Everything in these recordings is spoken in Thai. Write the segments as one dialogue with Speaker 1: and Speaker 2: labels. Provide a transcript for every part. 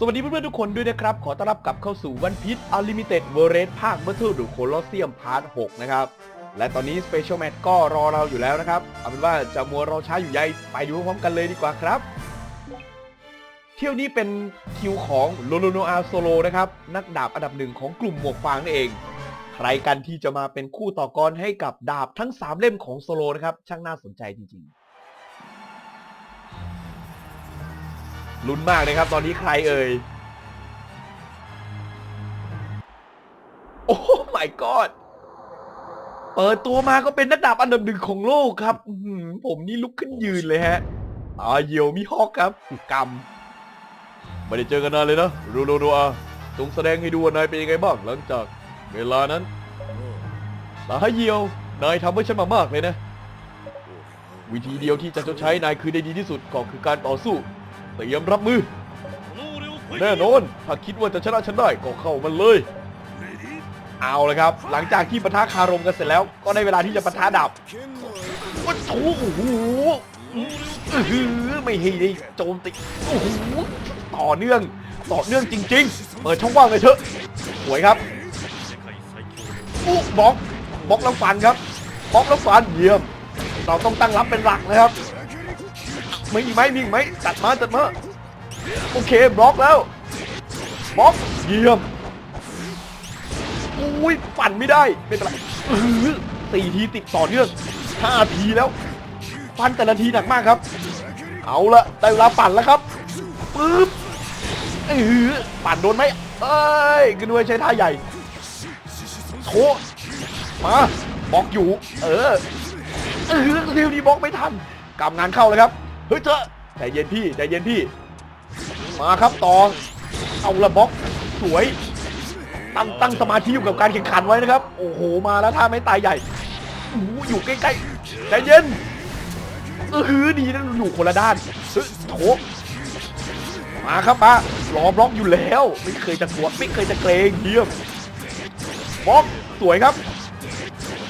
Speaker 1: สวัสดีเพื่อนๆทุกคนด้วยนะครับ ขอต้อนรับกลับเข้าสู่วันพี e อลิมิเต็ดเวอร์เรสภาค Battle ดูโคลอสเซียมพาร์ท6นะครับ และตอนนี้ Special Match ก็รอเราอยู่แล้วนะครับ เอาเป็นว่าจะมัวรอช้าอยู่ใยไปดูพร้อมๆกันเลยดีกว่าครับ เที่ยวนี้เป็นคิวของโลโลโนอาโซโลนะครับ นักดาบอันดับหนึ่งของกลุ่มหมวกฟางนั่นเอง ใครกันที่จะมาเป็นคู่ต่อกรให้กับดาบทั้ง 3 เล่มของโซโลนะครับ ช่างน่าสนใจจริงๆ ลุ้นมากเลยครับ ตอนนี้ใครเอ่ย โอ้ my god เปิดตัวมาก็เป็นนักดาบอันดับหนึ่งของโลกครับผมนี่ลุกขึ้นยืนเลยฮะตาเยวมีฮอกครับกำไม่ได้เจอกันนานเลยนะรูโรโรอาจงแสดงให้ดูว่านายเป็นยังไงบ้างหลังจากเวลานั้นตาเหี่ยวนายทำให้ฉันมามากเลยนะ วิธีเดียวที่จะชดใช้นายคือได้ดีที่สุดก็คือการต่อสู้ เตรียมรับมือ แน่นอน ถ้าคิดว่าจะชนะฉันได้ก็เข้ามันเลย เอาเลยครับ หลังจากที่ปะทะคารมกันเสร็จแล้ว ก็ได้เวลาที่จะปะทะดับวัตถุโอ้โหอื้อหือไม่ให้ได้โจมตีโอ้โหต่อเนื่องต่อเนื่องจริง ๆ เปิดช่องว่างเลยเถอะสวยครับอู้บล็อกบล็อกแล้วฟันครับบล็อกแล้วฟันเยี่ยม เราต้องตั้งรับเป็นหลักนะครับ ไม่มีไหมมีอีกไหมจัดมาจัดมาโอเคบล็อกแล้วบล็อกเยี่ยมอุ้ยปั่นไม่ได้ไม่เป็นไรอือสี่ทีติดต่อเนื่องห้าทีแล้วปั่นแต่ละทีหนักมากครับ เอาละได้เวลาปั่นแล้วครับปึ๊บเออปั่นโดนไหมเอ้ยกระนวยใช้ท่าใหญ่โถมาบล็อกอยู่ เออเออเร็วนี้บล็อกไม่ทันกำงานเข้าเลยครับ เฮ้ยเธอใจเย็นพี่ใจเย็นพี่ มาครับต่อ เอาละบล็อกสวย ตั้งตั้งสมาธิอยู่กับการแข่งขันไว้นะครับ โอ้โหมาแล้วท่าไม่ตายใหญ่โอ้โหอยู่ใกล้ๆใจเย็นเออหือดีนะอยู่คนละด้านเฮ้ยโถมาครับมารอบล็อกอยู่แล้ว ไม่เคยจะกลัวไม่เคยจะเกรงเยี่ยมบล็อกสวยครับ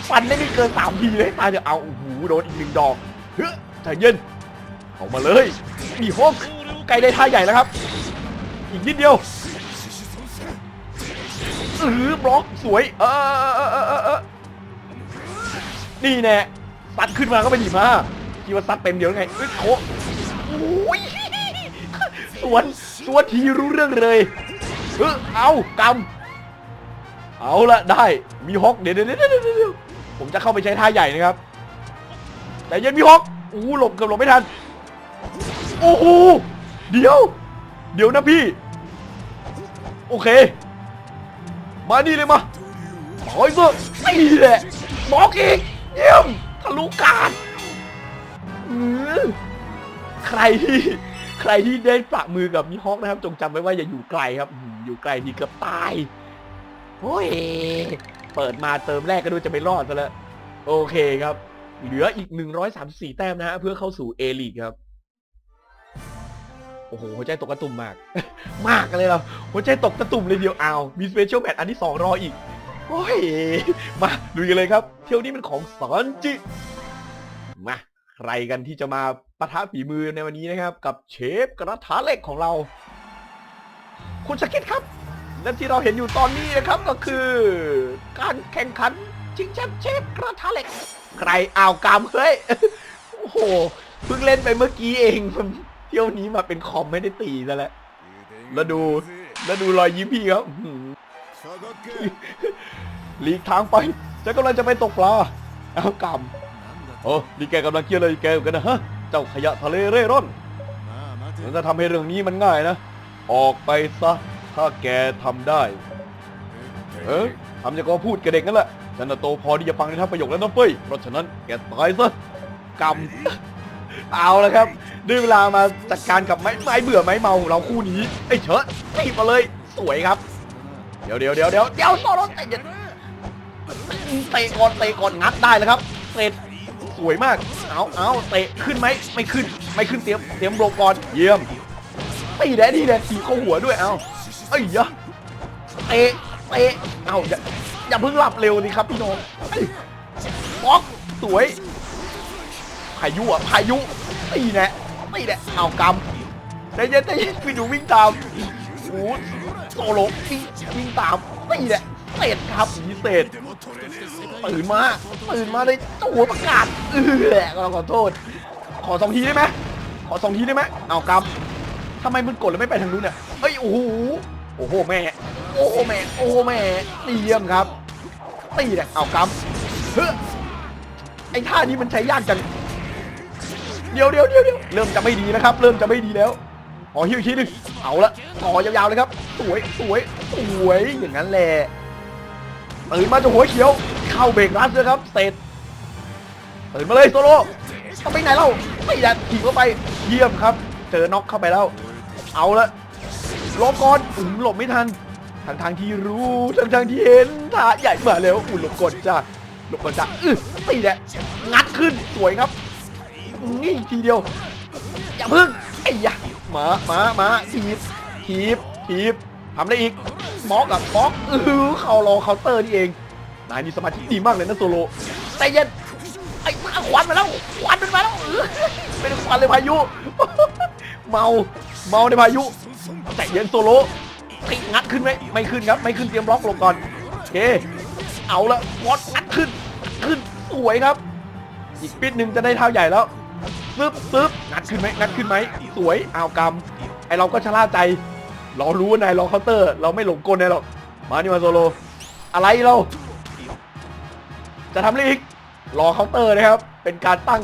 Speaker 1: ฟันได้ไม่เกินสามทีเลยตายเดี๋ยวเอาโอ้โหโดนอีกหนึ่งดอกเฮ้ยใจเย็น เอามาเลย มีฮอกไกลได้ท่าใหญ่แล้วครับ อีกนิดเดียวเออบล็อกสวย เออนี่แน่ซัดขึ้นมาก็เป็นหยิบมาคิดว่าซัดเต็มเดียวไงเอ้ยโถโอ้ยสวนสวนทีรู้เรื่องเลยเออเอากำเอาละได้มีฮอกเดี๋ยวเดี๋ยวเดี๋ยวเด็ดผมจะเข้าไปใช้ท่าใหญ่นะครับแต่เย็นมีฮอกโอ้หลบเกือบหลบไม่ทัน โอ้โหเดี๋ยว เดี๋ยวนะพี่ โอเค มานี่เลยมาถอยซะนี่แหละบล็อกอีกเยี่ยมทะลุกาดใครที่ใครที่ได้ประมือกับมีฮอกนะครับ จงจำไว้ว่าอย่าอยู่ไกลครับอยู่ไกลดีเกือบตายโอ้ยเปิดมาเติมแรกก็ดูจะไม่รอดซะแล้วโอเคครับ เหลืออีก 134 แต้มนะฮะเพื่อเข้าสู่ A ลีกครับ โอ้โหหัวใจตกกระตุ่มมาก มากเลยเราหัวใจตกกระตุ่มเลยเดียวอ้าวมีสเปเชียลแมตช์อันที่ 2 รออีก โอ้ย มาลุยกันเลยครับ เที่ยวนี้เป็นของสอนจิมาใครกันที่จะมาปะทะฝีมือในวันนี้นะครับ กับเชฟกระทะเหล็กของเรา คุณชาคิดครับและที่เราเห็นอยู่ตอนนี้นะครับก็คือ การแข่งขันชิงแชมป์เชฟกระทะเหล็ก ใครอ้าวกามเฮ้ยโอ้โหเพิ่งเล่นไปเมื่อกี้เองม เที่ยวนี้มาเป็นคอมไม่ได้ตีซะแล้วแล้วดูแล้วดูรอยยิ้มพี่ครับหลีกทางไปฉันกำลังจะไปตกปลาเอากำโอ้นี่แกกำลังเครียดเลยแกกันนะฮะเจ้าขยะทะเลเร่ร่อนมันจะทำให้เรื่องนี้มันง่ายนะ ออกไปซะ ถ้าแกทำได้ เอ้ยทำอย่างก็พูดกับเด็กนั่นแหละฉันน่ะโตพอที่จะฟังในทั้งประโยคแล้วนะเฟ้ยเพราะฉะนั้นแกตายซะกำ เอาแล้วครับได้เวลามาจัดการกับไม้ไม้เบื่อไม้เมาของเราคู่นี้ไอ้เชิดตีบมาเลยสวยครับ เดี๋ยวเดี๋ยวเดี๋ยวเดี๋ยวเดี๋ยวโซโลเตะเดี๋ยวเตะก่อนเตะก่อนงัดได้แล้วครับเตะสวยมากเอาเอาเตะขึ้นไหมไม่ขึ้นไม่ขึ้นเตรียมเตรียมโบกก่อนเยี่ยมตีแดดดีแดดทีเข้าหัวด้วยเอาเอ้ยะเตะเตะเอาอย่าอย่าเพิ่งหลับเร็วสิครับพี่น้องบล็อกสวย พายุอะพายุตีแน่ตีแน่เอากำใจเย็นใจเย็นพี่ดูวิ่งตามโอ้โซโลวิ่งวิ่งตามนี่แหละเศษครับมีเศษตื่นมาตื่นมาเลยตัวประกาศเออเราขอโทษ ขอสองทีได้ไหมขอสองทีได้ไหมเอากำทำไมมันกดแล้วไม่ไปทางนู้นเนี่ยเอ้ยโอ้โหโอ้โหแม่ โอ้โหแม่โอ้โหแม่เยี่ยมครับตีเนี่ยเอากำเฮ้ไอ้ท่านี้มันใช้ยากจัง ดี๋ยวเดี๋ยวเดี๋ยวเดี๋ยวเริ่มจะไม่ดีนะครับ เริ่มจะไม่ดีแล้วขอฮิวอีกทีหนึงเอาละก่อยาวๆเลยครับ สวยสวยสวยอย่างนั้นแหละตื่นมาจะหัวเขียว เข้าเบรกรัสเลยครับเสร็จตื่นมาเลยโซโล่ต้องไปไหนเล่าไม่ได้ถีบเข้าไปเยี่ยมครับ เจอน็อกเข้าไปแล้ว เอาละลบก่อนอุ้มหลบไม่ทันทางทางที่รู้ทางทางที่เห็นท่าใหญ่มาแล้วอุ้ยหลบก่อนจ้าหลบก่อนจ้าอื้อตีแหละงัดขึ้นสวยครับ นี่ทีเดียว อย่าพึ่งไอ้ยะมามามาทีบทีบทีบทำได้อีกบล็อกกับบล็อกเออเขารอเคาน์เตอร์นี่เอง นายนี่สมาธิดีมากเลยนะโซโลใจเย็นไอ้มาควันมาแล้วควันมันมาแล้วเป็นควันเลยพายุ เมาเมาในพายุใจเย็นโซโลไอ้งัดขึ้นไหมไม่ขึ้นครับ ไม่ขึ้นเตรียมบล็อกลงก่อนโอเคเอาละวอดงัดขึ้น ขึ้นสวยครับ อีกปิดหนึ่งจะได้เท้าใหญ่แล้ว ซึบซึบงัดขึ้นไหมงัดขึ้นไหมสวยเอากำไอเราก็ชะล่าใจเรารู้ว่านายรอเคาน์เตอร์ เราไม่หลงกลนนายหรอกมานี่มาโซโล อะไรเรา จะทำอะไรอีกรอเคาน์เตอร์นะครับ เป็นการตั้ง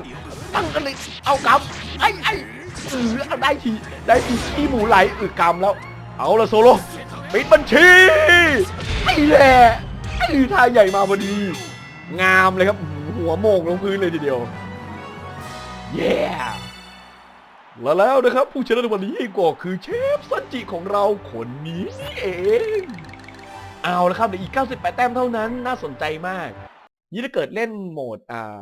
Speaker 1: ตั้งกันเลยเอากำไอ้ไอ้เออเอาได้ทีได้ทีขี้หมูไหลอือกำแล้ว เอาละโซโลปิดบัญชีไอ้แหละไอ้ท่าใหญ่มาพอดี งามเลยครับหัวโมงลงพื้นเลยทีเดียว เย้และแล้วนะครับผู้ชนะในวันนี้ก็คือเชฟซันจิของเราคนนี้นี่เอง เอาละครับเหลืออีก 98 แต้มเท่านั้นน่าสนใจมาก นี่ถ้าเกิดเล่นโหมดอ่า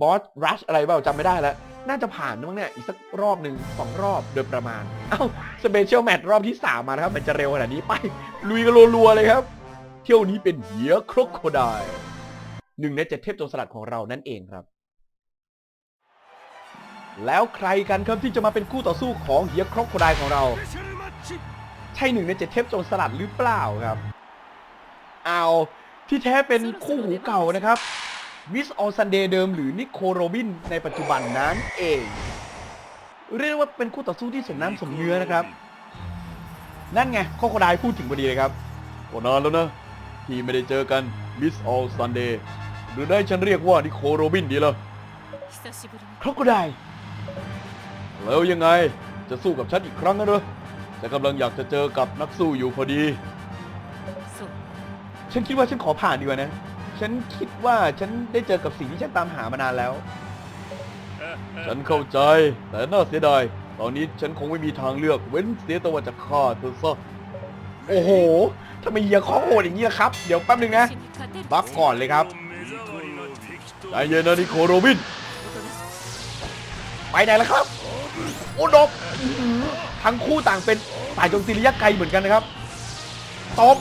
Speaker 1: บอสรัชอะไรเปล่าจำไม่ได้แล้ว น่าจะผ่านมั้งเนี่ย อีกสักรอบหนึ่งสองรอบโดยประมาณ เอ้าสเปเชียลแมตช์รอบที่ 3 มานะครับมันจะเร็วขนาดนี้ไป ลุยกันรัวๆเลยครับ เที่ยวนี้เป็นเหยียครกโคไดหนึ่งในเจ็ดเทพโจรสลัดของเรานั่นเองครับ แล้วใครกันครับที่จะมาเป็นคู่ต่อสู้ของเฮียครอกโคไดของเรา ใช่หนึ่งในเจ็ดเทพโจรสลัดหรือเปล่าครับ เอาที่แท้เป็นคู่หูเก่านะครับมิสออนซันเดย์เดิมหรือนิโคโรบินในปัจจุบันนั้นเอง เรียกว่าเป็นคู่ต่อสู้ที่สมน้ำสมเนื้อนะครับ นั่นไงโคโคไดพูดถึงพอดีเลยครับก็นานแล้วนะที่ไม่ได้เจอกันมิสออนซันเดย์หรือได้ฉันเรียกว่านิโคโรบินดี
Speaker 2: ละ
Speaker 1: ครอกโคได แล้วยังไง จะสู้กับฉันอีกครั้งนะเหรอแต่กำลังอยากจะเจอกับนักสู้อยู่พอดี
Speaker 2: そう
Speaker 1: ฉันคิดว่าฉันขอผ่านดีกว่านะ ฉันคิดว่าฉันได้เจอกับสิ่งที่ฉันตามหามานานแล้ว ฉันเข้าใจ แต่น่าเสียดาย ตอนนี้ฉันคงไม่มีทางเลือก เว้นเสียแต่ว่าจะฆ่าเธอซะ โอ้โหทำไมเฮียข้อโหดอย่างนี้ล่ะครับ เดี๋ยวแป๊บนึงนะ
Speaker 2: 私に勝てる
Speaker 1: บัฟก่อนเลยครับ ใจเย็นนะนิโคโรบิน ไปไหนแล้วครับ โอ้ดบอื้อหือทั้งคู่ต่างเป็นสายโจมตีระยะไกลเหมือนกันนะครับตบ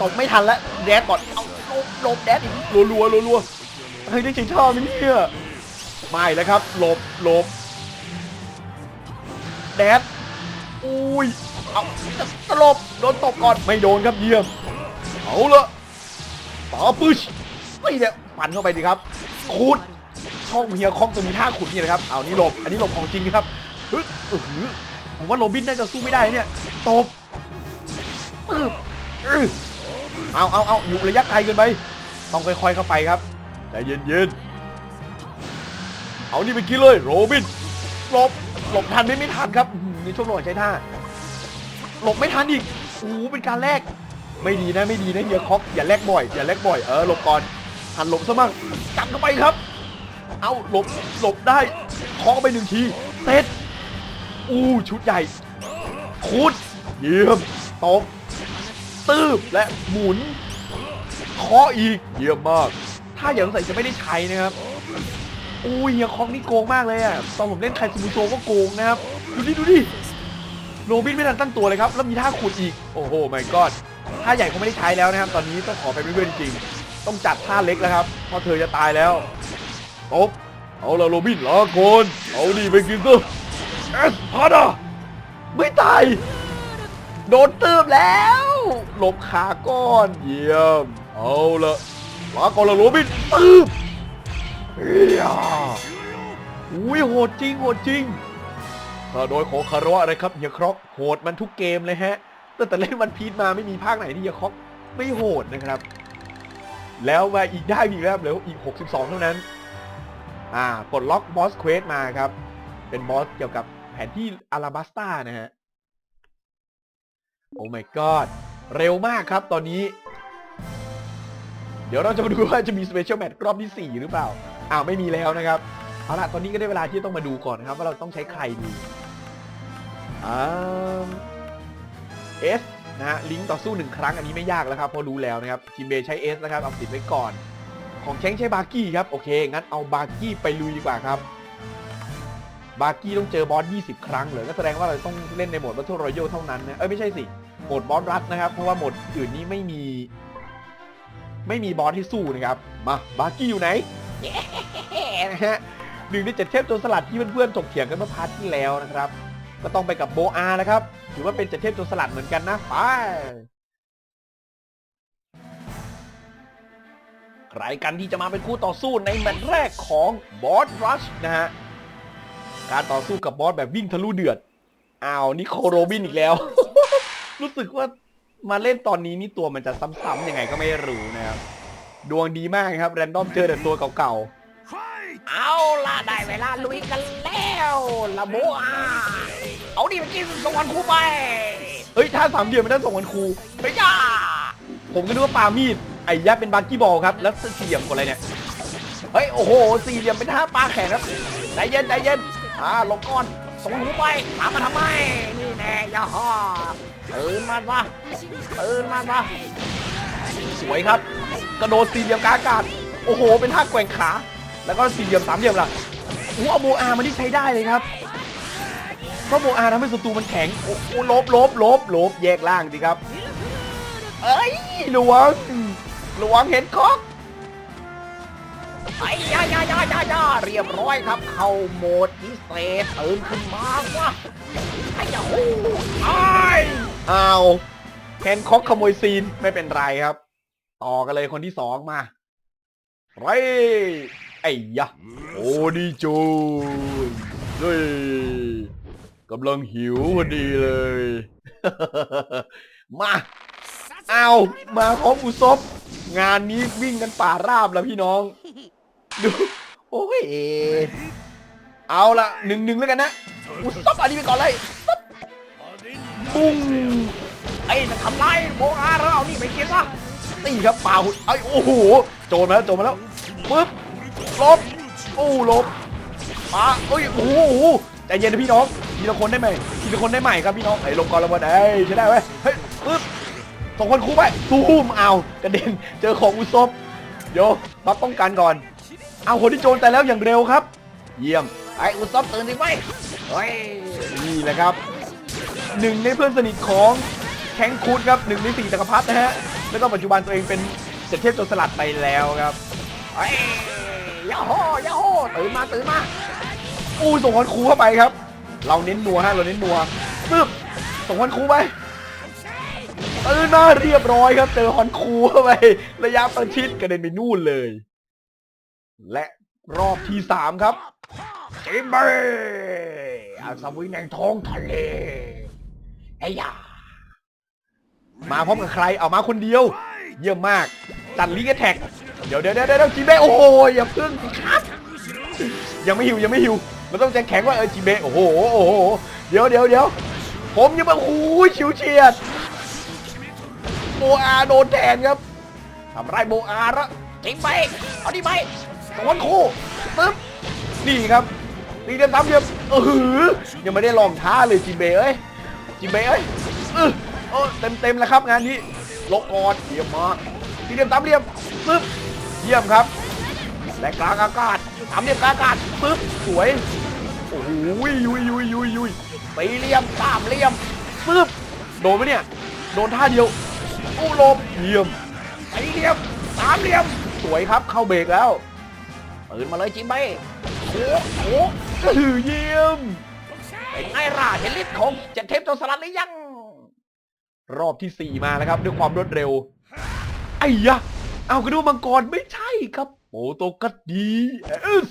Speaker 1: ตบไม่ทันแล้วแดดก่อนเอาลบหลบแดดอีกรัวรัวรัวรัวเฮ้ยได้จริงชอบไหมเนี่ยไม่แล้วครับหลบหลบแดดอุ้ยเอาตลบโดนตบก่อนไม่โดนครับเยี่ยมเอาละต่อปึ๊ชไม่เนี่ยฟันเข้าไปดิครับคูดช่องเฮียคล้องจะมีท่าขุดนี่นะครับเอานี่หลบอันนี้หลบของจริงครับ ฮึดอื้อหือผมว่าโรบินน่าจะสู้ไม่ได้เนี่ยตบเอื้อเอาเอาเอาอยู่ระยะไกลเกินไป ต้องค่อยๆเข้าไปครับใจเย็นๆเอานี่ไปกินเลยโรบินหลบหลบทันไม่ไม่ทันครับในช่วงหว่างใช้ท่าหลบไม่ทันอีกโอ้เป็นการแลกไม่ดีนะไม่ดีนะเฮียคอกอย่าแลกบ่อยอย่าแลกบ่อยเออหลบก่อนหันหลบซะมั่งจับเข้าไปครับ เอาหลบหลบได้คาะไปหนึ่งทีเซต อู้ชุดใหญ่คูดเยี่ยมตบตืบและหมุนเคาะอีกเยี่ยมมาก ถ้าอย่างใส่จะไม่ได้ใช้นะครับอู้เฮียคองนี่โกงมากเลยอะตอนผมเล่นไคซูมุโซก็โกงนะครับ ดูดิดูดิโรบินไม่ทันตั้งตัวเลยครับ แล้วมีท่าขุดอีก โอ้โหไม่กอดท่าใหญ่เขาไม่ได้ใช้แล้วนะครับ ตอนนี้ต้องขอไปเรื่อยๆจริง ต้องจัดท่าเล็กแล้วครับเพราะเธอจะตายแล้วตบเอาละโรบินลาโกนเอาดีไปกินซะ เอสพาดาไม่ตาย โดนตืบแล้วหลบขาก้อน เยี่ยม เอาละลาก่อนละโรบินตืบเฮียอุ้ยโหดจริงโหดจริงถ้าโดยของคารวะอะไรครับเฮียครอกโหดมันทุกเกมเลยฮะตั้งแต่เล่นวันพีชมาไม่มีภาคไหนที่เฮียครอกไม่โหดนะครับ แล้วมาอีกได้อีกแล้วเหลืออีก 62 เท่านั้น อ่าปลดล็อกบอสเควสมาครับ เป็นบอสเกี่ยวกับ แผนที่อาราบัสตานะฮะ โอ้ my god เร็วมากครับตอนนี้ เดี๋ยวเราจะมาดูว่าจะมีสเปเชียลแมตช์รอบที่ 4 หรือเปล่า อ้าว ไม่มีแล้วนะครับ เอาล่ะ ตอนนี้ก็ได้เวลาที่ต้องมาดูก่อนนะครับ ว่าเราต้องใช้ใครดีอ่าเอสนะฮะลิงก์ต่อสู้หนึ่งครั้งอันนี้ไม่ยากแล้วครับเพราะรู้แล้วนะครับทีมเบย์ใช้เอสนะครับเอาติดไว้ก่อน ของแชงใช้บาร์กี้ครับโอเคงั้นเอาบาร์กี้ไปลุยดีกว่าครับ บาร์กี้ต้องเจอบอส 20 ครั้งเหรอก็แสดงว่าเราต้องเล่นในโหมด Battle Royale เท่านั้นนะเอ้ยไม่ใช่สิโหมดบอสรัดนะครับ เพราะว่าโหมดอื่นนี้ไม่มี ไม่มีบอสที่สู้นะครับ มาบาร์กี้อยู่ไหนนะฮะหนึ่งในเจ็ดเทพโจรสลัดที่เพื่อนๆถกเถียงกันเมื่อพาร์ทที่แล้วนะครับ ก็ต้องไปกับโบอานะครับถือว่าเป็นเจ็ดเทพโจรสลัดเหมือนกันนะไปใครกันที่จะมาเป็นคู่ต่อสู้ในแมตช์แรกของบอสรัชนะฮะ การต่อสู้กับบอสแบบวิ่งทะลุเดือดอ้าวนี่โคโรบินอีกแล้ว รู้สึกว่ามาเล่นตอนนี้นี่ตัวมันจะซ้ำๆยังไงก็ไม่รู้นะครับดวงดีมากครับ แรนดอมเจอแต่ตัวเก่าๆ เอาล่ะได้เวลาลุยกันแล้วละโบอาเอาดิไปกินส่งวันครูไป เฮ้ย ถ้าสามเดือนไม่ได้ส่งวันครูไปย่าผมก็นึกว่าปามีด ไอ้ยักษ์เป็นบักกี้บอลครับ แล้วสี่เหลี่ยมกดอะไรเนี่ย เฮ้ย โอ้โห สี่เหลี่ยมเป็นท่าปลาแข่งครับ ใจเย็นใจเย็น อ่าลงก้อนส่งหูไปตามมาทำไม นี่แน่ย่าฮ่าตื่นมาซะตื่นมาซะสวยครับ กระโดดสี่เหลี่ยมกลางอากาศ โอ้โห เป็นท่าแกว่งขา แล้วก็สี่เหลี่ยมสามเหลี่ยมล่ะโอ้โหเอาโบอามันที่ใช้ได้เลยครับเพราะโบอาทำให้ศัตรูมันแข็ง โอ้โหลบลบลบลบแยกล่างสิครับ เอ้ยหลวงหลวงเห็นคอก ไอ้ยายายายายาเรียบร้อยครับ เข้าโหมดพิเศษตื่นขึ้นมาวะไอ้ยาฮูไอ้อ้าวแคนคอกขโมยซีนไม่เป็นไรครับ ต่อกันเลยคนที่สองมาไรไอ้ยะโอ้ดีจูนเฮ้ยกำลังหิวพอดีเลย มาเอามาพร้อมอุซบงานนี้วิ่งกันป่าราบแล้วพี่น้อง ดูโอ้ยเอาละหนึ่งหนึ่งแล้วกันนะอุซบอันนี้ไปก่อนเลยบุ้งไอ้จะทำไรโบอาเราเอานี่ไปกินซะตีครับเปล่าไอ้โอ้โหโจรมาแล้วโจรมาแล้วปึ๊บลบโอ้ลบมาเอ้ยโอ้โหใจเย็นนะพี่น้องทีละคนได้ไหมทีละคนได้ไหม่ครับพี่น้องไอ้ลงก่อนลงก่อนเอ้ใช่ได้ไหมเฮ้ยปึ๊บสองคนคู่ไปตูมเอากระเด็นเจอของอุซบเดี๋ยวมาป้องกันก่อน เอาคนที่โจรแต่แล้วอย่างเร็วครับ เยี่ยมไออุซบตื่นสิไว้เฮ้ยนี่แหละครับหนึ่งในเพื่อนสนิทของแข้งคูดครับหนึ่งในสี่จักรพรรดินะฮะแล้วก็ปัจจุบันตัวเองเป็นเจ็ดเทพโจรสลัดไปแล้วครับเฮ้ยยาโฮยาโฮตื่นมาตื่นมาอู้ส่งคนครูเข้าไปครับ เราเน้นนัวฮะเราเน้นนัวปึ๊บส่งคนครูไปตื่นมาเรียบร้อยครับ เจอฮอนคูเข้าไประยะประชิดกระเด็นไปนู่นเลย และรอบที่สามครับเจมเบอร์อาสวินแห่งท้องทะเลไอ้ยามาพร้อมกับใครเอามาคนเดียว เยี่ยมมากจัดลิงแท็กเดี๋ยวเดี๋ยวเดี๋ยวเดี๋ยวจิเบโอ้โหอย่าเพิ่งครับ ยังไม่หิวยังไม่หิวมันต้องใจแข็งว่าเออจิเบโอ้โหโอ้โหเดี๋ยวเดี๋ยวเดี๋ยวผมยังมาโอ้โหชิวเฉียดโบอาโดนแทนครับทำไรโบอาละทิ้งไปเอาดิไป สองคู่ปึ๊บนี่ครับตีเดียมสามเดียมเออหือยังไม่ได้ลองท้าเลยจิมเบเอ้ยจิมเบเอ้ยเออเออเต็มเต็มแล้วครับงานนี้ลกก่อนเยี่ยมมากตีเดียมสามเดียมปึ๊บเยี่ยมครับและกลางอากาศสามเหลี่ยมกลางอากาศปึ๊บสวยโอ้โหยุยยุยยุยยุยสี่เหลี่ยมสามเหลี่ยมปึ๊บโดนไหมเนี่ยโดนท่าเดียวอู้ลบเยี่ยมไอเหลี่ยมสามเหลี่ยมสวยครับเข้าเบรกแล้ว ตื่นมาเลยจิมไปโอ้โหก็ถือเยี่ยมเป็นไงล่ะเห็นฤทธิ์ของเจ็ดเทพโจรสลัดหรือยัง รอบที่สี่มาแล้วครับ ด้วยความรวดเร็ว ไอ้ยะ เอากระดูกมังกรไม่ใช่ครับโอ้โตกัดดีเอส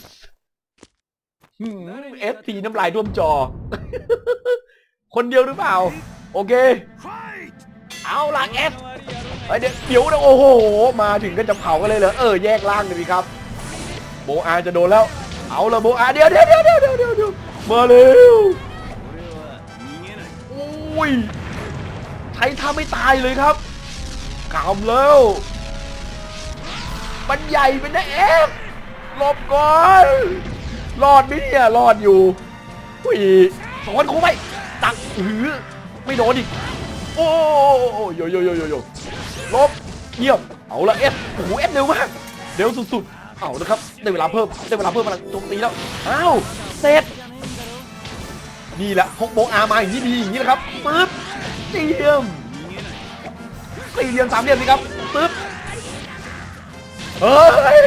Speaker 1: เอฟทีน้ำลายท่วมจอ คนเดียวหรือเปล่า โอเค เอาล่ะเอสเฮ้ยเดี๋ยวเดี๋ยวนะโอ้โห มาถึงก็จะเผากันเลยเหรอ เออ แยกล่างเลยดีครับ โบอาจะโดนแล้ว เอาละโบอาเดี๋ยวเดี๋ยวเดี๋ยวเดี๋ยวเดี๋ยวเดี๋ยวเรียวมาเร็วอุ้ยใช้ท่าไม่ตายเลยครับกำแล้วมันใหญ่เป็นนะเอฟหลบก่อนรอดไหมเนี่ยรอดอยู่อุ้ยสอนครูไปตักหือไม่โดนอีกโอ้โยโยโยโยโยลบเยี่ยมเอาละเอฟโอ้โหเอฟเร็วมากเร็วสุดๆ เอาละครับได้เวลาเพิ่มได้เวลาเพิ่มพลังโจมตีแล้วอ้าวเสร็จนี่แหละพกโบอามาอย่างนี้ดีอย่างนี้นะครับปึ๊บเยี่ยมสี่เหลี่ยมสามเหลี่ยมสิครับปึ๊บเฮ้ย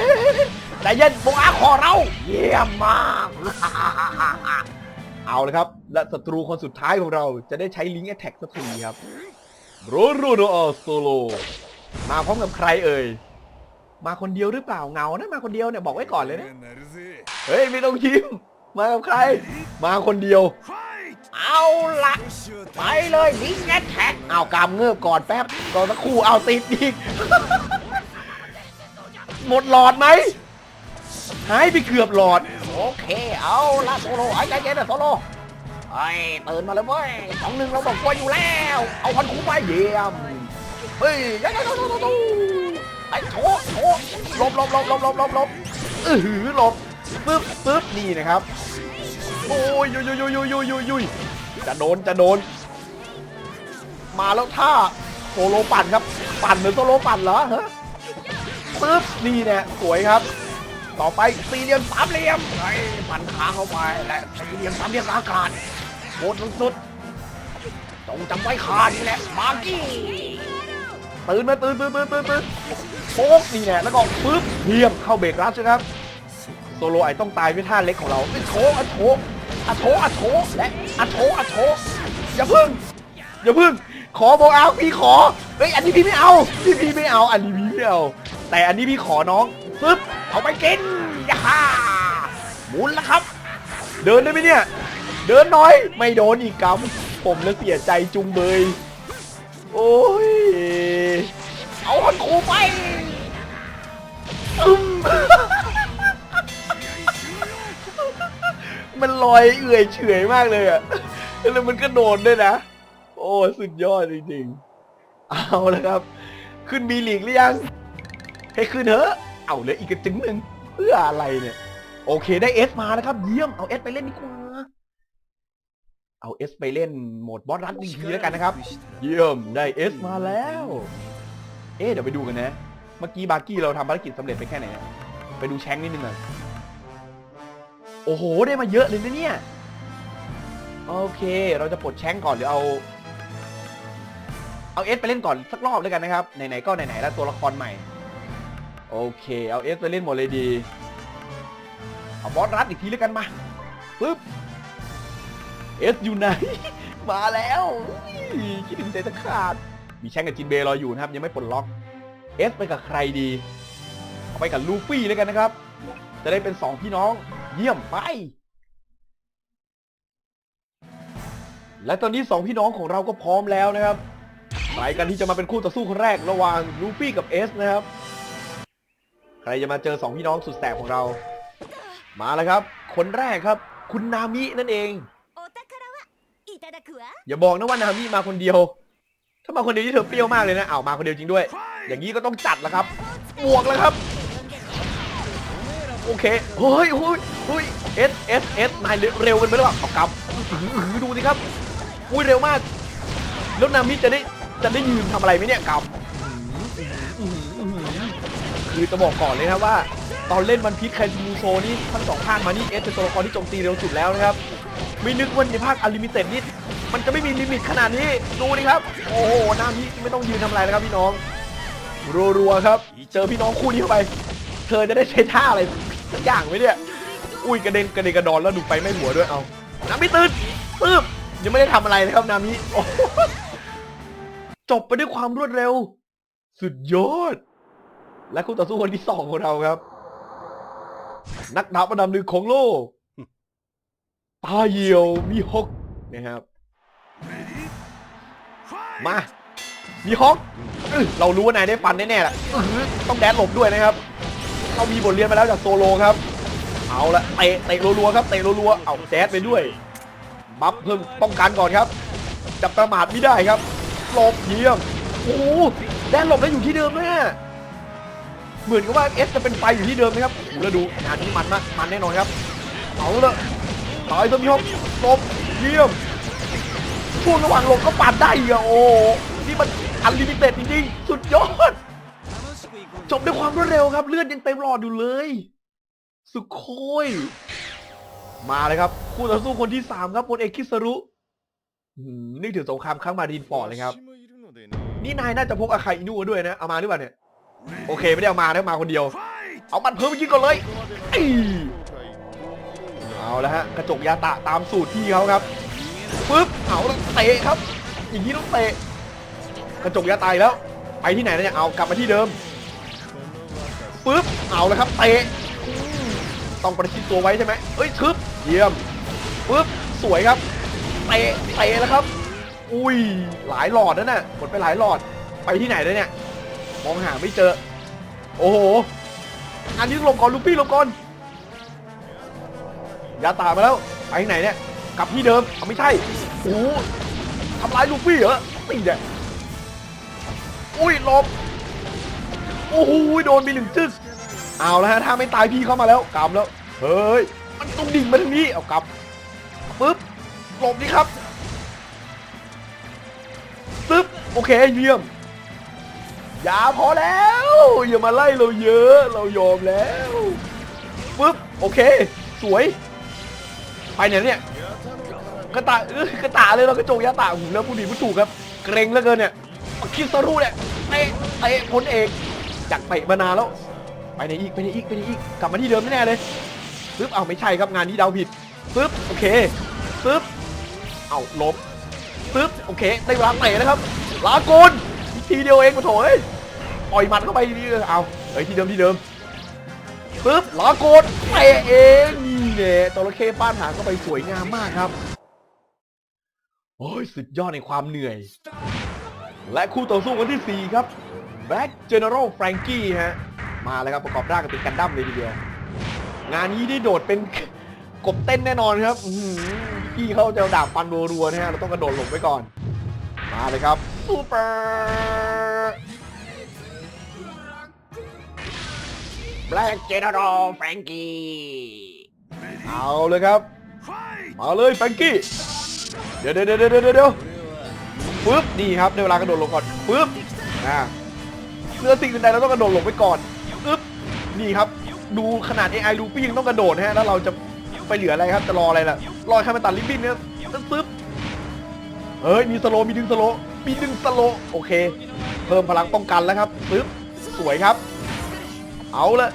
Speaker 1: ใจเย็นโบอาขอเราเยี่ยมมากเอาเลยครับ และศัตรูคนสุดท้ายของเราจะได้ใช้ลิงก์แอทแท็กสักทีครับโรโรโนอโซโลมาพร้อมกับใครเอ่ย มาคนเดียวหรือเปล่าเหงานะมาคนเดียวเนี่ยบอกไว้ก่อนเลยนะเฮ้ยไม่ต้องยิ้มมากับใคร มาคนเดียว เอาละไปเลยลิงก์แอทแท็กเอากำเงือบก่อนแป๊บก่อนสักครู่เอาติดอีกหมดหลอดไหมหายไปเกือบหลอด โอเค เอาละโซโลไอ้ใจเย็นนะโซโลไอ้ตื่นมาเลยเว้ยสองหนึ่งเราบอกว่าอยู่แล้ว เอาพันคุ้มไปเยี่ยมเฮ้ยยัยยัยยัยยัยยัย ไอ้โถโถหลบหลบหลบหลบหลบหลบลบอือหือหลบปึ๊บปึ๊บนี่นะครับ โอ้ยยุยยุยยุยยุยยุยยุยจะโดนจะโดน มาแล้วท่าโซโลปั่นครับ ปั่นเหมือนโซโลปั่นเหรอฮะปึ๊บนี่เนี่ยสวยครับ ต่อไปสี่เหลี่ยมสามเหลี่ยมไอ้ปั่นขาเข้าไปและสี่เหลี่ยมสามเหลี่ยมอากาศโคตรสุดๆจงจำไว้ขานี่แหละมากี้ ตื่นมาตื่นตื่นตื่นตื่นตื่นโป๊กนี่แหละแล้วก็ปึ๊บเทียมเข้าเบรกรัชนะครับโซโลไอต้องตายด้วยท่าเล็กของเราไอ้โถอะโถอะโถอะโถและอะโถอะโถอย่าพึ่ง อย่าพึ่ง ขอโบเอาพี่ขอเฮ้ยอันนี้พี่ไม่เอาพี่พี่ไม่เอาอันนี้พี่ไม่เอาแต่อันนี้พี่ขอน้องปึ๊บเอาไปกินย่าฮ่าหมุนแล้วครับ เดินได้ไหมเนี่ย เดินน่อยไม่โดนอีกกำผมแล้วเสียใจจุงเบย โอ้ย เอาคนครูไปอึมมันลอยเอื่อยเฉยมากเลยอะแล้วมันก็โดนด้วยนะ โอ้สุดยอดจริงๆ เอาแล้วครับ ขึ้นบีลีกหรือยัง ให้ขึ้นเถอะเอาเลืออีกกระจึงหนึ่งเพื่ออะไรเนี่ย โอเคได้เอสมาแล้วครับ เยี่ยม เอาเอสไปเล่นดีกว่า เอาเอสไปเล่นโหมดบอสรัดหนึ่งทีแล้วกันนะครับ เยี่ยมได้เอสมาแล้ว เอ๊ะเดี๋ยวไปดูกันนะ เมื่อกี้บาร์กี้เราทำภารกิจสำเร็จไปแค่ไหนนะไปดูแชงค์นิดนึงหน่อยโอ้โหได้มาเยอะเลยนะเนี่ย โอเค เราจะปลดแชงก์ก่อนหรือเอา เอาเอสไปเล่นก่อนสักรอบด้วยกันนะครับ ไหนๆก็ไหนๆแล้วตัวละครใหม่ โอเค เอาเอสไปเล่นหมดเลยดี เอาบอสรัดอีกทีแล้วกันมาปึ๊บ เอสอยู่ไหน มาแล้วคิดถึงใจจะขาด มีแชงกับจินเบยรออยู่นะครับ ยังไม่ปลดล็อกเอสไปกับใครดีเอาไปกับลูฟี่แล้วกันนะครับ จะได้เป็นสองพี่น้อง เยี่ยมไป และตอนนี้สองพี่น้องของเราก็พร้อมแล้วนะครับไปกันที่จะมาเป็นคู่ต่อสู้คนแรกระหว่างลูฟี่กับเอสนะครับ ใครจะมาเจอสองพี่น้องสุดแสบของเรา มาแล้วครับ คนแรกครับ คุณนามินั่นเอง อย่าบอกนะว่านามิมาคนเดียว ถ้ามาคนเดียวที่เธอเปรี้ยวมากเลยนะเอ้ามาคนเดียวจริงด้วย อย่างนี้ก็ต้องจัดแล้วครับบวกแล้วครับ โอเคเฮ้ยเฮ้ยเฮ้ยเอสเอสเอสนายเร็วกันไปหรือเปล่าเอากำอื้อหือดูสิครับอุ้ยเร็วมาก แล้วนามิจะได้จะได้ยืนทำอะไรไหมเนี่ยกำอื้อหืออื้อหืออื้อหือคือจะบอกก่อนเลยนะว่า ตอนเล่นวันพีชไคจูโซนี่ทั้งสองภาคมานี่เอสเป็นตัวละครที่โจมตีเร็วสุดแล้วนะครับ ไม่นึกว่าในภาคอลิมิเต็ดนี่ มันจะไม่มีลิมิตขนาดนี้ดูดิครับ โอ้โหนามิไม่ต้องยืนทำอะไรแล้วครับพี่น้องรัวๆครับ เจอพี่น้องคู่นี้เข้าไป เธอจะได้ใช้ท่าอะไรสักอย่างไหมเนี่ยอุ้ยกระเด็นกระเด็นกระดอนแล้วดูไปไม่หัวด้วยเอานามิตื่นปึ๊บยังไม่ได้ทำอะไรเลยครับนามิโอ้โหจบไปด้วยความรวดเร็ว สุดยอด และคู่ต่อสู้คนที่สองของเราครับ นักดาบอันดับหนึ่งของโลกตาเหี่ยวมีฮกนะครับ มา มีฮอกเรารู้ว่านายได้ฟันแน่ๆแหละต้องแดนหลบด้วยนะครับ เรามีบทเรียนมาแล้วจากโซโลครับ เอาละเตะเตะรัวๆครับเตะรัวๆเอาแดดไปด้วย บัฟเพิ่มป้องกันก่อนครับจะประมาทไม่ได้ครับหลบเยี่ยมโอ้แดนหลบแล้อยู่ที่เดิมเลยอะเหมือนกับว่าเอสจะเป็นไฟอยู่ที่เดิมนะครับโอ้แล้วดูงานนี้มันมากมันแน่นอนครับเอาละต่อยสมิฮกหลบเยี่ยม ช่วงระหว่างหลบก็ปาดได้อีกอะโอ้นี่มันอันลิมิเต็ดจริงๆสุดยอด จบด้วยความรวดเร็วครับ เลือดยังเต็มหลอดอยู่เลย สุโคยมาเลยครับ คู่ต่อสู้คนที่สามครับพลเอกคิสรุนึกถึงสงครามครั้งมาดินฟอดเลยครับ นี่นายน่าจะพกอาคาอินุด้วยนะ เอามาหรือเปล่าเนี่ย โอเคไม่ได้เอามานะมาคนเดียว เอามันเพิ่มไปยิงก่อนเลย เอาแล้วฮะ กระจกยาตะตามสูตรพี่เขาครับ ปึ๊บเอาแล้วเตะครับ อย่างนี้ต้องเตะกระจกยาตายแล้ว ไปที่ไหนแล้วเนี่ยเอากลับมาที่เดิมปึ๊บเอาแล้วครับเตะต้องประชิดตัวไว้ใช่ไหมเอ้ยชึบเยี่ยมปึ๊บสวยครับเตะเตะแล้วครับ อุ้ยหลายหลอดนั่นน่ะหมดไปหลายหลอดไปที่ไหนแล้วเนี่ยมองหาไม่เจอ โอ้โหอันนี้ลบก่อนลูปี้ลบก่อนยาตามาแล้วไปที่ไหนเนี่ย กลับที่เดิมเอาไม่ใช่โอ้โหทำร้ายลูฟี่เหรอตีเนี่ยอุ้ยหลบโอ้โหโดนไปหนึ่งจึ๊กเอาแล้วฮะถ้าไม่ตายพี่เข้ามาแล้วกลับแล้วเฮ้ยมันต้องดิ่งมาทางนี้เอากลับปึ๊บหลบนี่ครับปึ๊บโอเคเยี่ยมอย่าพอแล้วอย่ามาไล่เราเยอะเรายอมแล้วปึ๊บโอเค สวย ไปไหนเนี่ย กระตาเอ้ยกระตาเลยเรากระโจกยาตาหูแล้วผู้ดีผู้ถูกครับเกรงเหลือเกินเนี่ยคิสรูเนี่ยเตะเตะพลเอกอยากเตะมานานแล้วไปไหนอีกไปไหนอีกไปไหนอีกกลับมาที่เดิมแน่เลยปึ๊บเอาไม่ใช่ครับงานนี้เดาผิดปึ๊บโอเคปึ๊บเอาลบปึ๊บโอเคได้เวลาเตะนะครับลาโกนทีเดียวเองมาโถเอ้ยปล่อยหมัดเข้าไปดีๆเอาเอ้ยที่เดิมที่เดิมปึ๊บลาโกนเตะเองนี่เนี่ยจระเข้ป้านหางเข้าไปสวยงามมากครับ โอ้ยสุดยอดในความเหนื่อย และคู่ต่อสู้คนที่ 4 ครับ Black General Frankie ฮะ มาแล้วครับประกอบร่างกันเป็นกันดั้มเลยทีเดียว งานนี้ได้โดดเป็นกบเต้นแน่นอนครับพี่เขาจะเอาดาบฟันรัวๆนะฮะเราต้องกระโดดหลบไว้ก่อน มาเลยครับซูเปอร์ Black General Frankie เอาเลยครับ มาเลยแฟรงกี้ เดี๋ยวเดี๋ยวเดี๋ยวเดี๋ยวเดี๋ยวปึ๊บนี่ครับในเวลากระโดดลบก่อนปึ๊บอ่าเพื่อสิ่งอื่นใดเราต้องกระโดดหลบไว้ก่อนปึ๊บนี่ครับ ดูขนาด AI ดูปี้ยังต้องกระโดดฮะแล้วเราจะไปเหลืออะไรครับจะรออะไรล่ะรอแค่มาตัดลิบบิ้นเนี่ยปึ๊บเฮ้ยมีสโลมีดึงสโลมีดึงสโลโอเค เพิ่มพลังป้องกันแล้วครับปึ๊บสวยครับ เอาละ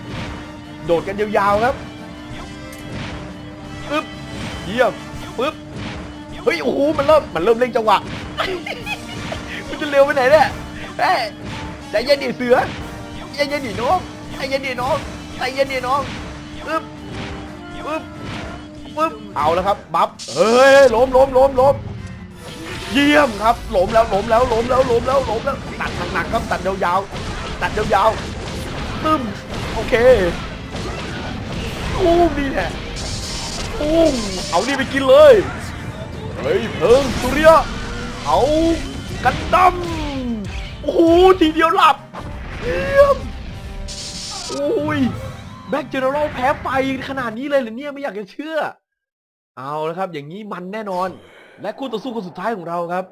Speaker 1: โดดกันยาวๆครับปึ๊บเยี่ยม เฮ้ยโอ้โหมันเริ่มมันเริ่มเร่งจังหวะ มันจะเร็วไปไหนเนี่ยเอ้ยใจเย็นดิเสือใจเย็นดิน้องใจเย็นดิน้องใจเย็นดิน้องปึ๊บปึ๊บปึ๊บเอาแล้วครับบัฟเฮ้ยล้มล้มล้มล้มเยี่ยมครับล้มแล้วล้มแล้วล้มแล้วล้มแล้วล้มแล้วตัดหนักๆครับตัดยาวๆตัดยาวๆตึ้มโอเคอู้มนี่แหละอู้มเอานี่ไปกินเลย เฮ้ยเพิ่งสุริยะเขากันดำโอ้โหทีเดียวหลับเยี่ยมโอ้ยแบ็กเจเนอเรลแพ้ไปขนาดนี้เลยเหรอเนี่ยไม่อยากจะเชื่อ เอาแล้วครับ อย่างนี้มันแน่นอน และคู่ต่อสู้คนสุดท้ายของเราครับ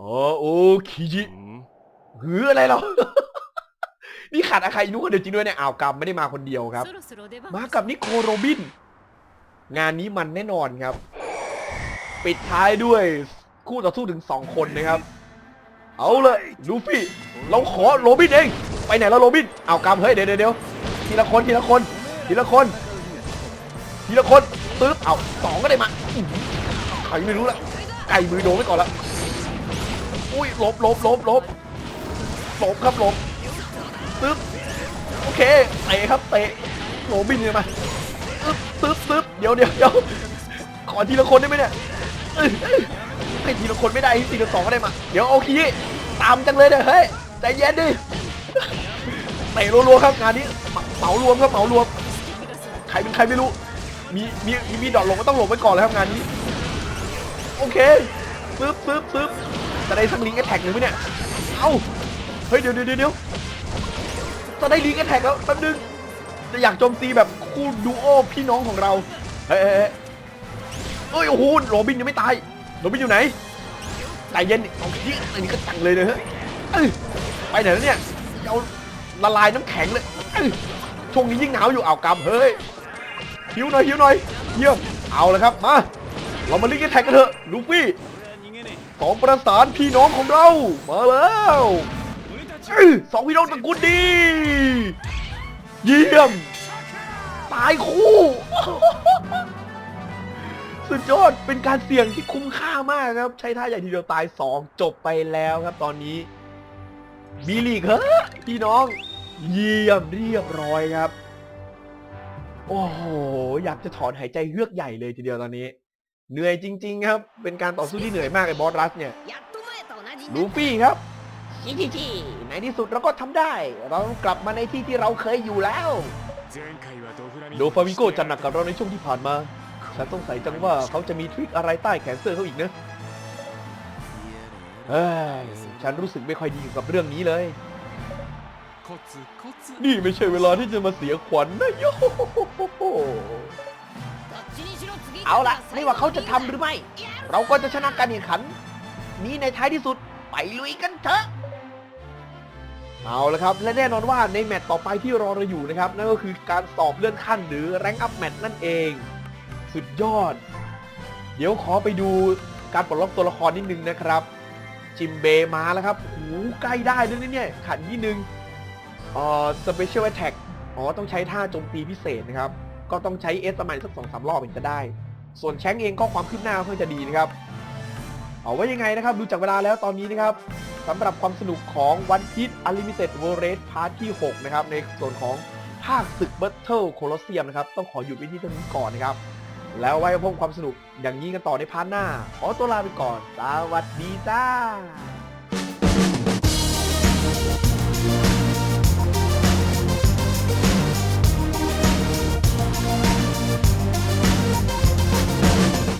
Speaker 1: อ๋อโอ้คิจิหืออะไรหรอนี่ขาดอาคาอินุคนเดียวจริงด้วยเนี่ยอ้าวกรรมไม่ได้มาคนเดียวครับ มากับนิโคโรบิน งานนี้มันแน่นอนครับ ปิดท้ายด้วยคู่ต่อสู้ถึง 2 คนนะครับ เอาเลยลูฟี่เราขอโรบินเองไปไหนแล้วโรบินเอากำเฮ้ยเดี๋ยวเดี๋ยวเดี๋ยวทีละคนทีละคนทีละคนทีละคนตึ๊บเอาสองก็ได้มาใครไม่รู้ละไก่มือโดนไว้ก่อนละอุ้ยลบลบลบลบลบครับลบตึ๊บโอเคเตะครับเตะโหลบินเลยมา ตึ๊บตึ๊บเดี๋ยวเดี๋ยวเดี๋ยวขอทีละคนได้ไหมเนี่ยเอ้ยเอ้ยให้ทีละคนไม่ได้ทีละสองก็ได้มา เดี๋ยวโอเคตามจังเลยเนี่ยเฮ้ยใจเย็นดิเตะรัวๆครับงานนี้เหมารวมครับเหมารวม ใครเป็นใครไม่รู้ มีมีมีมีดอทลงก็ต้องหลบไว้ก่อนเลยครับงานนี้ โอเคซึบซึบซึบจะได้สักลิงก์แท็กหนึ่งไหมเนี่ย เอ้า เฮ้ยเดี๋ยวเดี๋ยวเดี๋ยวจะได้ลิงก์แท็กแล้วแป๊บนึง อยากโจมตีแบบคู่ดูโอพี่น้องของเราเฮ้ยเฮ้ยเฮ้ยเอ้ยโอ้โหโรบินยังไม่ตายโรบินอยู่ไหนใจเย็นเอาขี้อันนี้ก็จังเลยเลยเฮ้ยไปไหนแล้วเนี่ยเอาละลายน้ำแข็งเลยช่วงนี้ยิ่งหนาวอยู่เอาวกำเฮ้ยหิวหน่อยหิวหน่อยเยี่ยมเอาเลยครับมาเรามาลิงก์แท็กกันเถอะลูฟี่สองประสานพี่น้องของเรามาแล้วสองพี่น้องตระกูลดี เยี่ยม ตายคู่ สุดยอด เป็นการเสี่ยงที่คุ้มค่ามากครับ ใช้ท่าใหญ่ทีเดียวตาย 2 จบไปแล้วครับตอนนี้บีลีกเฮ้พี่น้อง เยี่ยมเรียบร้อยครับ โอ้โห อยากจะถอนหายใจเฮือกใหญ่เลยทีเดียวตอนนี้ เหนื่อยจริง ๆ ครับ เป็นการต่อสู้ที่เหนื่อยมากไอ้บอสรัสเนี่ย ลูฟี่ครับ ฮิฮิฮิในที่สุดเราก็ทำได้ เรากลับมาในที่ที่เราเคยอยู่แล้ว โดฟาวิโกจะหนักกับเราในช่วงที่ผ่านมา ฉันต้องใส่ยจังว่าเขาจะมีทริคอะไรใต้แขนเสื้อเขาอีกนะเฮ้ยฉันรู้สึกไม่ค่อยดีกับเรื่องนี้เลย นี่ไม่ใช่เวลาที่จะมาเสียขวัญนะโยเอาละไม่ว่าเขาจะทำหรือไม่ เราก็จะชนะการแข่งขัน นี้ในท้ายที่สุดไปลุยกันเถอะ เอาละครับ และแน่นอนว่าในแมตต์ต่อไปที่รอเราอยู่นะครับ นั่นก็คือการสอบเลื่อนขั้นหรือแรงอัพแมตต์นั่นเอง สุดยอด เดี๋ยวขอไปดูการปลดล็อกตัวละครนิดนึงนะครับ จิมเบมาแล้วครับโอ้โหใกล้ได้แล้วนะเนี่ย ขันที่หนึ่งเอ่อสเปเชียลแอ t แทกอ๋อ ต้องใช้ท่าโจมตีพิเศษนะครับ ก็ต้องใช้เอสประมาณสักสองสามรอบถึงจะได้ ส่วนแชงเองก็ความคืบหน้าค่อนข้างจะดีนะครับ เอาไว้ยังไงนะครับ ดูจากเวลาแล้วตอนนี้นะครับ สำหรับความสนุกของ One Piece Unlimited World Race Part ที่ 6 นะครับ ในส่วนของภาคศึก Battle Colosseum นะครับ ต้องขอหยุดไว้ที่ตรงนี้ก่อนนะครับ แล้วไว้พบความสนุกอย่างนี้กันต่อในพาร์ทหน้า ขอตัวลาไปก่อน สวัสดีจ้า